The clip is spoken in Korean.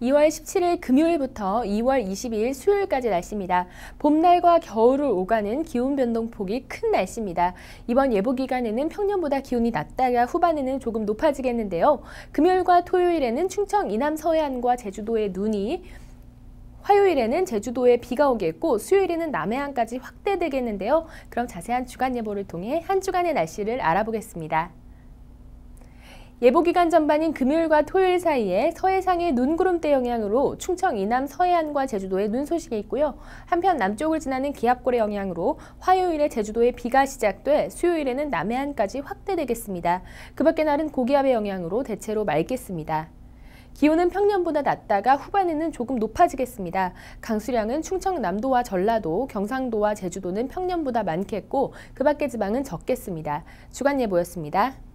2월 17일 금요일부터 2월 22일 수요일까지 날씨입니다. 봄날과 겨울을 오가는 기온 변동폭이 큰 날씨입니다. 이번 예보 기간에는 평년보다 기온이 낮다가 후반에는 조금 높아지겠는데요. 금요일과 토요일에는 충청 이남 서해안과 제주도에 눈이 화요일에는 제주도에 비가 오겠고 수요일에는 남해안까지 확대되겠는데요. 그럼 자세한 주간 예보를 통해 한 주간의 날씨를 알아보겠습니다. 예보 기간 전반인 금요일과 토요일 사이에 서해상의 눈구름대 영향으로 충청 이남 서해안과 제주도에 눈 소식이 있고요. 한편 남쪽을 지나는 기압골의 영향으로 화요일에 제주도에 비가 시작돼 수요일에는 남해안까지 확대되겠습니다. 그 밖의 날은 고기압의 영향으로 대체로 맑겠습니다. 기온은 평년보다 낮다가 후반에는 조금 높아지겠습니다. 강수량은 충청남도와 전라도, 경상도와 제주도는 평년보다 많겠고 그 밖의 지방은 적겠습니다. 주간 예보였습니다.